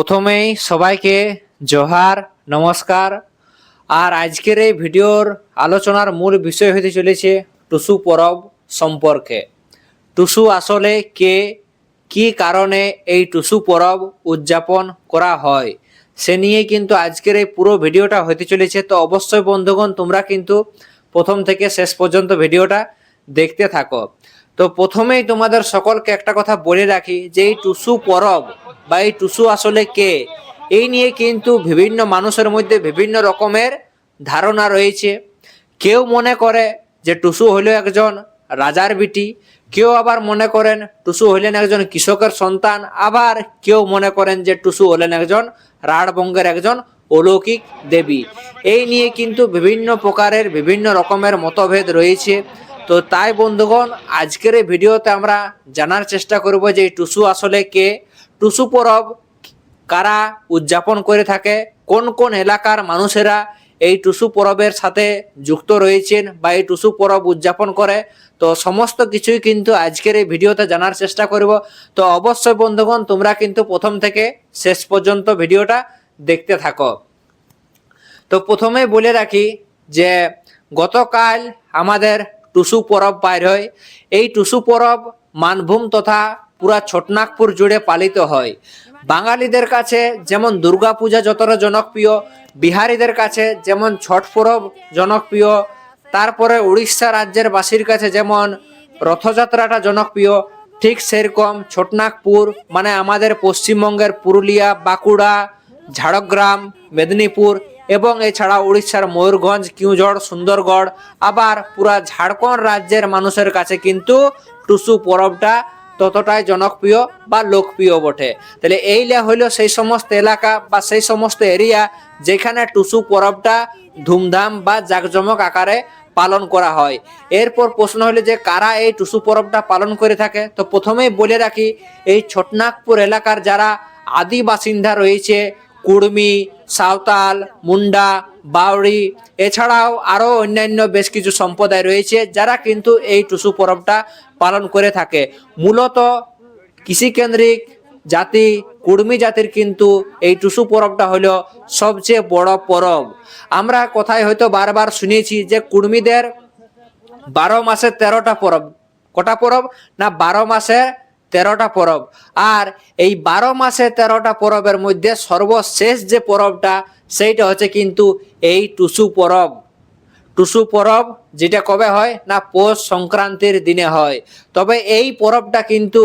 প্রথমেই সবাইকে জোহার, নমস্কার। আর আজকের এই ভিডিওর আলোচনার মূল বিষয় হতে চলেছে টুসু পরব সম্পর্কে। টুসু আসলে কে? কি কারণে এই টুসু পরব উদযাপন করা হয়? সে নিয়ে কিন্তু আজকের এই পুরো ভিডিওটা হতে চলেছে। তো অবশ্যই বন্ধুগণ, তোমরা কিন্তু প্রথম থেকে শেষ পর্যন্ত ভিডিওটা দেখতে থাকো। তো প্রথমেই তোমাদের সকলকে একটা কথা বলে রাখি যে এই টুসু পরব বা এই টুসু আসলে কে? এই নিয়ে কিন্তু বিভিন্ন মানুষের মধ্যে বিভিন্ন রকমের ধারণা রয়েছে। কেউ মনে করে যে টুসু হইল একজন রাজার বিটি, কেউ আবার মনে করেন টুসু হইলেন একজন কৃষকের সন্তান, আবার কেউ মনে করেন যে টুসু হলেন একজন রাঢ়বঙ্গের একজন অলৌকিক দেবী। এই নিয়ে কিন্তু বিভিন্ন প্রকারের বিভিন্ন রকমের মতভেদ রয়েছে। তো তাই, বন্ধুগণ, আজকের এই ভিডিওতে আমরা জানার চেষ্টা করব যে টুসু আসলে কে? টুসু পরব কারা উদযাপন করে থাকে? কোন কোন এলাকার মানুষেরা এই টুসু পরবের সাথে যুক্ত রয়েছেন বা এই টুসু পরব উদযাপন করে? তো সমস্ত কিছুই কিন্তু আজকের এই ভিডিওতে জানার চেষ্টা করব। তো অবশ্যই, বন্ধুগণ, তোমরা কিন্তু প্রথম থেকে শেষ পর্যন্ত ভিডিওটা দেখতে থাকো। তো প্রথমে বলে রাখি যে গতকাল আমাদের টুসু পরব বাইর হয়। এই টুসু পরব মানভূম তথা পুরা ছোটনাগপুর জুড়ে পালিত হয়। বাঙালিদের কাছে যেমন দুর্গাপূজা যতটা জনপ্রিয়, বিহারিদের কাছে যেমন ছট পরব জনপ্রিয়, তারপরে উড়িষ্যা রাজ্যের বাসীর কাছে যেমন রথযাত্রাটা জনপ্রিয়, ঠিক সেরকম ছোটনাগপুর মানে আমাদের পশ্চিমবঙ্গের পুরুলিয়া, বাঁকুড়া, ঝাড়গ্রাম, মেদিনীপুর এবং এছাড়া উড়িষ্যার ময়ূরগঞ্জ কিউঝড় সুন্দরগড়, আবার পুরা ঝাড়খণ্ড রাজ্যের মানুষের কাছে কিন্তু টুসু পরবটা ততটাই জনপ্রিয় বা লোকপ্রিয় বটে। তাহলে এইলে হইল সেই সমস্ত এলাকা বা সেই সমস্ত এরিয়া যেখানে টুসু পরবটা ধুমধাম বা জাঁকজমক আকারে পালন করা হয়। এরপর প্রশ্ন হলো যে কারা এই টুসু পরবটা পালন করে থাকে? তো প্রথমেই বলে রাখি, এই ছোটনাগপুর এলাকার যারা আদি বাসিন্দা রয়েছে কুর্মি সাঁওতাল, মুন্ডা বাউরি এছাড়াও আরও অন্যান্য বেশ কিছু সম্প্রদায় রয়েছে যারা কিন্তু এই টুসু পরবটা পালন করে থাকে। মূলত কৃষিকেন্দ্রিক জাতি, কুর্মী জাতির কিন্তু এই টুসু পরবটা হলো সবচেয়ে বড় পরব। আমরা কোথায় হয়তো বারবার শুনেছি যে কুর্মীদের বারো মাসে তেরোটা পরব, কটা পরব? না, বারো মাসে তেরোটা পরব। আর এই বারো মাসে তেরোটা পরবের মধ্যে সর্বশেষ যে পরবটা, সেইটা হচ্ছে কিন্তু এই টুসু পরব। টুসু পরব যেটা কবে হয় না পৌষ সংক্রান্তির দিনে হয়। তবে এই পরবটা কিন্তু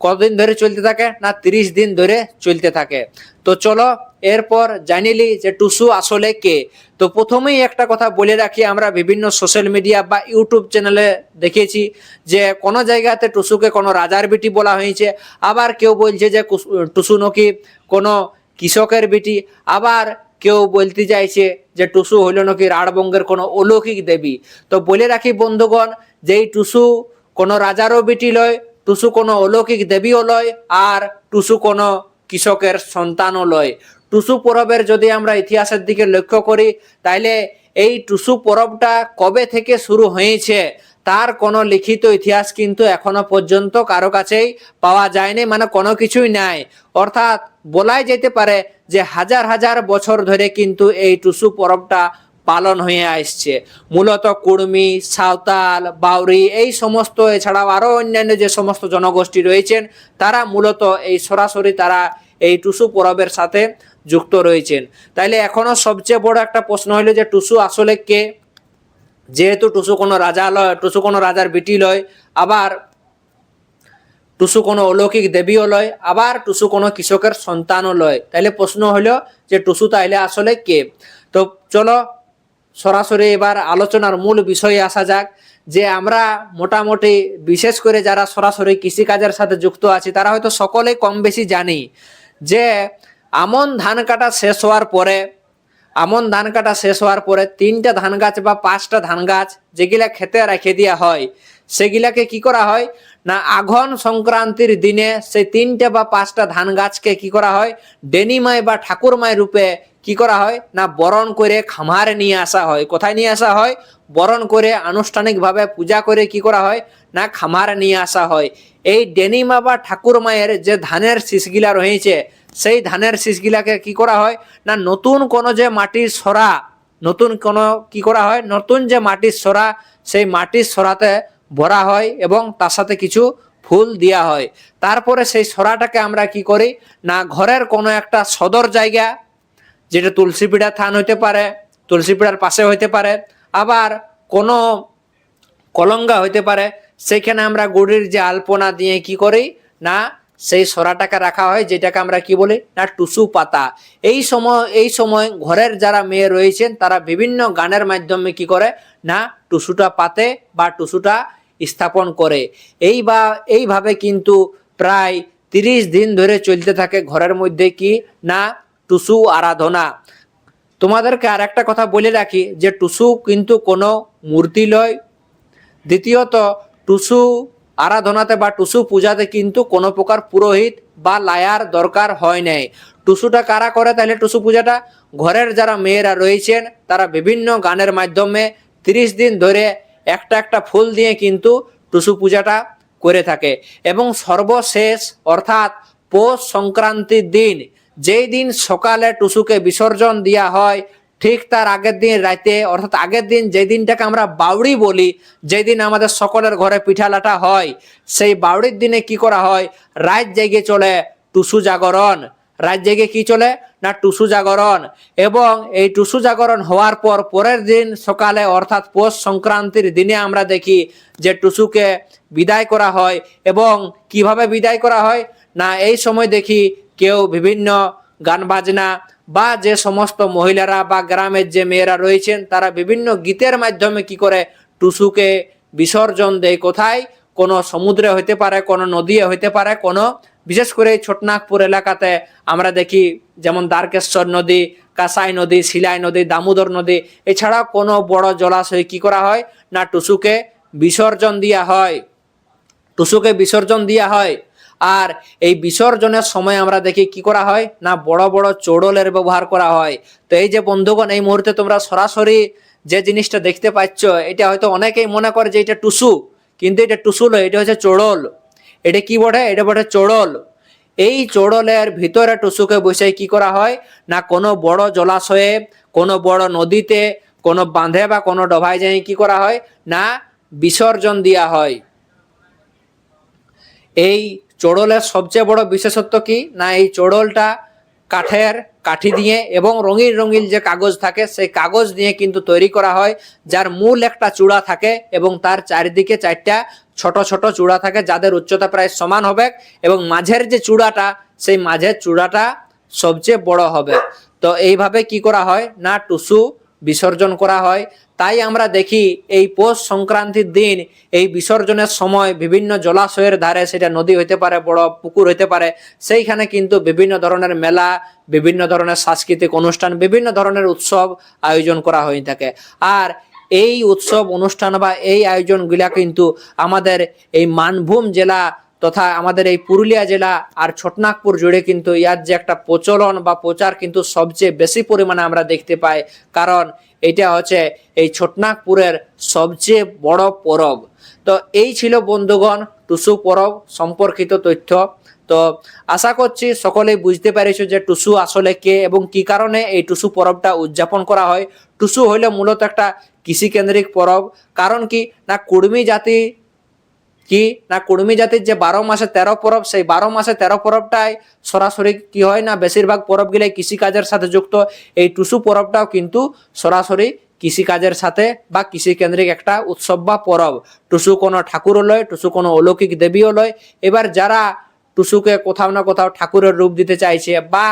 কতদিন ধরে চলতে থাকে না তিরিশ দিন ধরে চলতে থাকে। তো চলো এরপর জানিলি যে টুসু আসলে কে। তো প্রথমেই একটা কথা বলে রাখি, আমরা বিভিন্ন সোশ্যাল মিডিয়া বা ইউটিউব চ্যানেলে দেখেছি যে কোনো জায়গাতে টুসুকে কোনো রাজার বিটি বলা হয়েছে, আবার কেউ বলছে যে টুসু নাকি কোনো কৃষকের বিটি, আবার কেউ বলতে চাইছে যে টুসু হইল নাকি রাঢ়বঙ্গের কোনো অলৌকিক দেবী। তো বলে রাখি বন্ধুগণ যে এই টুসু কোনো রাজারও বিটি লয়, টুসু কোনো অলৌকিক দেবীও লয়, আর টুসু কোনো কৃষকের সন্তানও লয়। টুসু পরবের যদি আমরা ইতিহাসের দিকে লক্ষ্য করি, তাইলে এই টুসু পরবটা কবে থেকে শুরু হয়েছে, তার কোনো লিখিত ইতিহাস কিন্তু এখনও পর্যন্ত কারও কাছেই পাওয়া যায়নি মানে কোনো কিছুই নাই। অর্থাৎ বলাই যেতে পারে যে হাজার হাজার বছর ধরে কিন্তু এই টুসু পরবটা পালন হয়ে আসছে। মূলত কুর্মি সাঁওতাল, বাউরি এই সমস্ত, এছাড়াও আরও অন্যান্য যে সমস্ত জনগোষ্ঠী রয়েছেন, তারা মূলত এই সরাসরি তারা এই টুসু পরবের সাথে যুক্ত রয়েছেন। তাইলে এখনও সবচেয়ে বড় একটা প্রশ্ন হলো যে টুসু আসলে কে? যেহেতু টুসু কোনো রাজা লয়, টুসু কোনো রাজার বিটি লয়, আবার টুসু কোনো অলৌকিক দেবীও লয়, আবার টুসু কোনো কৃষকের সন্তানও লয়। তাইলে প্রশ্ন হলো যে টুসু তাইলে আসলে কে? তো চলো সরাসরি এবার আলোচনার মূল বিষয়ে আসা যাক, যে আমরা মোটামুটি বিশেষ করে যারা সরাসরি কৃষিকাজের সাথে যুক্ত আছি, তারা হয়তো সকলেই কম বেশি জানি যে আমন ধান কাটা শেষ হওয়ার পরে, আমন ধান কাটা শেষ হওয়ার পরে তিনটা ধান গাছ বা পাঁচটা ধান গাছ যেগুলা খেতে রেখে দেওয়া হয়, সেগুলাকে কি করা হয়? না, আঘন সংক্রান্তির দিনে সেই তিনটে বা পাঁচটা ধান গাছকে কি করা হয়? ডেনিমায় বা ঠাকুরমায় রূপে কি করা হয়? না, বরণ করে খামারে নিয়ে আসা হয়। কোথায় নিয়ে আসা হয়? বরণ করে আনুষ্ঠানিকভাবে পূজা করে কি করা হয়? না, খামারে নিয়ে আসা হয়। এই ডেনিমা বা ঠাকুর মায়ের যে ধানের শীষগিলা রয়েছে সেই ধানের শীষগিলাকে কি করা হয়? না, নতুন কোনো যে মাটির সরা, নতুন কোনো কি করা হয়? নতুন যে মাটির সরা, সেই মাটির সরাতে ভরা হয় এবং তার সাথে কিছু ফুল দেওয়া হয়। তারপরে সেই সরাটাকে আমরা কি করি? না, ঘরের কোনো একটা সদর জায়গা, যেটা তুলসী পিড়া থান হইতে পারে তুলসী পিড়ার পাশে হইতে পারে, আবার কোনো কলঙ্গা হইতে পারে, সেইখানে আমরা গুড়ির যে আলপনা দিয়ে কি করি? না সেই সরাটাকে রাখা হয়, যেটাকে আমরা কি বলি? না, টুসু পাতা। এই সময় এই সময় ঘরের যারা মেয়ে রয়েছেন, তারা বিভিন্ন গানের মাধ্যমে কি করে? না, টুসুটা পাতে বা টুসুটা স্থাপন করে। এই বা, এইভাবে কিন্তু প্রায় তিরিশ দিন ধরে চলতে থাকে ঘরের মধ্যে কি? না, টুসু আরাধনা। তোমাদেরকে আর একটা কথা বলে রাখি, যে টুসু কিন্তু কোনো মূর্তি লয়। দ্বিতীয়ত, টুসু আরাধনাতে বা টুসু পূজাতে কিন্তু কোনো প্রকার পুরোহিত বা লায়ার দরকার হয় নাই। টুসুটা কারা করে তাহলে টুসু পূজাটা? ঘরের যারা মেয়েরা রয়েছেন, তারা বিভিন্ন গানের মাধ্যমে তিরিশ দিন ধরে একটা একটা ফুল দিয়ে কিন্তু টুসু পূজাটা করে থাকে। এবং সর্বশেষ অর্থাৎ পৌষ সংক্রান্তির দিন, যেই দিন সকালে টুসুকে বিসর্জন দেওয়া হয় ঠিক তার আগের দিন রাতে অর্থাৎ আগের দিন যেই দিনটাকে আমরা বাউড়ি বলি, যেই দিন আমাদের সকলের ঘরে পিঠা লাটা হয়, সেই বাউড়ির দিনে কি করা হয়? রাত জেগে চলে টুসু জাগরণ। রাত জেগে কি চলে? না, টুসু জাগরণ। এবং এই টুসু জাগরণ হওয়ার পর পরের দিন সকালে, অর্থাৎ পৌষ সংক্রান্তির দিনে আমরা দেখি যে টুসুকে বিদায় করা হয়। এবং কীভাবে বিদায় করা হয়? না, এই সময় দেখি কেউ বিভিন্ন গান বাজনা বা যে সমস্ত মহিলারা বা গ্রামের যে মেয়েরা রয়েছেন, তারা বিভিন্ন গীতের মাধ্যমে কি করে টুসুকে বিসর্জন দেয় কোথায়? কোনো সমুদ্রে হইতে পারে, কোনো নদী হইতে পারে, কোনো বিশেষ করে ছোটনাগপুর এলাকাতে আমরা দেখি যেমন দ্বারকেশ্বর নদী, কাঁসাই নদী, শিলাই নদী, দামোদর নদী, এছাড়াও কোনো বড় জলাশয় কি করা হয়? না টুসুকে বিসর্জন দেওয়া হয়। টুসুকে বিসর্জন দেওয়া হয়। আর এই বিসর্জনের সময় আমরা দেখি কি করা হয়? না, বড় বড় চোড়লের ব্যবহার করা হয়। তো এই যে বন্ধুগণ, এই মুহূর্তে তোমরা সরাসরি যে জিনিসটা দেখতে পাচ্ছ, এটা হয়তো অনেকেই মনে করে যে এটা টুসু, কিন্তু এটা টুসু নয়, এটা হচ্ছে চোড়ল। এটা কি বটে? এটা বটে চোড়ল। এই চোড়লের ভিতরে টুসুকে বসে কি করা হয়? না, কোনো বড় জলাশয়ে, কোনো বড় নদীতে, কোনো বাঁধে বা কোনো ডভায় যাই কি করা হয়? না, বিসর্জন দেওয়া হয়। এই চোড়লের সবচেয়ে বড় বিশেষত্ব কি? না, এই চোড়লটা কাঠের কাঠি দিয়ে এবং রঙিন রঙিন যে কাগজ থাকে, সেই কাগজ দিয়ে কিন্তু তৈরি করা হয়, যার মূল একটা চূড়া থাকে এবং তার চারিদিকে চারটা ছোট ছোট চূড়া থাকে যাদের উচ্চতা প্রায় সমান হবে এবং মাঝের যে চূড়াটা, সেই মাঝের চূড়াটা সবচেয়ে বড় হবে। তো এইভাবে কি করা হয়? না টুসু বিসর্জন করা হয় তাই আমরা দেখি এই পৌষ সংক্রান্তির দিন, এই বিসর্জনের সময় বিভিন্ন জলাশয়ের ধারে সেটা নদী হইতে পারে, বড় পুকুর হইতে পারে, সেইখানে কিন্তু বিভিন্ন ধরনের মেলা, বিভিন্ন ধরনের সাংস্কৃতিক অনুষ্ঠান, বিভিন্ন ধরনের উৎসব আয়োজন করা হয়ে থাকে। আর এই উৎসব অনুষ্ঠান বা এই আয়োজনগুলা কিন্তু আমাদের এই মানভূম জেলা তথা আমাদের এই পুরুলিয়া জেলা আর ছোটনাগপুর জুড়ে কিন্তু ইয়ার যে একটা প্রচলন বা প্রচার কিন্তু সবচেয়ে বেশি পরিমাণে আমরা দেখতে পাই। কারণ এটা হচ্ছে এই ছোটনাগপুরের সবচেয়ে বড় পরব। তো এই ছিল বন্ধুগণ টুসু পরব সম্পর্কিত তথ্য। তো আশা করছি সকলেই বুঝতে পেরেছ যে টুসু আসলে কে এবং কি কারণে এই টুসু পরবটা উদযাপন করা হয়। টুসু হইলে মূলত একটা কৃষিকেন্দ্রিক পরব। কারণ কি? না কুর্মী জাতি কি? না কুর্মী জাতির যে বারো মাসে তেরো পরব, সেই বারো মাসে তেরো পরবটাই সরাসরি কি হয় না? বেশিরভাগ পরবগুলাই কৃষিকাজের সাথে যুক্ত। এই টুসু পরবটাও কিন্তু সরাসরি কৃষিকাজের সাথে বা কৃষিকেন্দ্রিক একটা উৎসব বা পরব। টুসু কোনো ঠাকুরও লয় টুসু কোনো অলৌকিক দেবীও লয় এবার যারা টুসুকে কোথাও না কোথাও ঠাকুরের রূপ দিতে চাইছে বা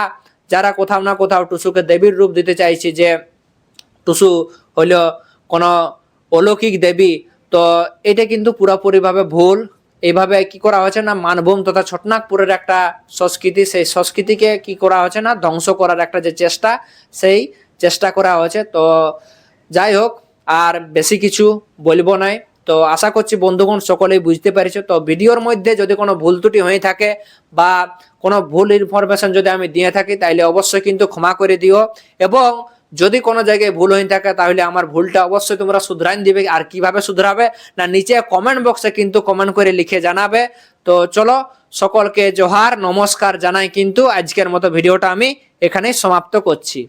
যারা কোথাও না কোথাও টুসুকে দেবীর রূপ দিতে চাইছে যে টুসু হইল কোনো অলৌকিক দেবী তো এটা কিন্তু পুরোপুরিভাবে ভুল। এইভাবে কি করা হয়েছে না? মানভূম তথা ছোটনাগপুরের একটা সংস্কৃতি, সেই সংস্কৃতিকে কি করা হয়েছে না? ধ্বংস করার একটা যে চেষ্টা, সেই চেষ্টা করা হয়েছে। তো যাই হোক, আর বেশি কিছু বলব নাই। তো আশা করছি বন্ধুগণ সকলেই বুঝতে পেরেছ। তো ভিডিওর মধ্যে যদি কোনো ভুল ত্রুটি হয়ে থাকে বা কোনো ভুল ইনফরমেশন যদি আমি দিয়ে থাকি, তাইলে অবশ্যই কিন্তু ক্ষমা করে দিও। এবং যদি কোনো জায়গায় ভুল হয়ে থাকে, তাহলে আমার ভুলটা অবশ্যই তোমরা শুধরাইন দিবে। আর কীভাবে শুধরাবে, না নিচে কমেন্ট বক্সে কিন্তু কমেন্ট করে লিখে জানাবে। তো চলো, সকলকে জোহার, নমস্কার জানাই কিন্তু আজকের মতো ভিডিওটা আমি এখানেই সমাপ্ত করছি।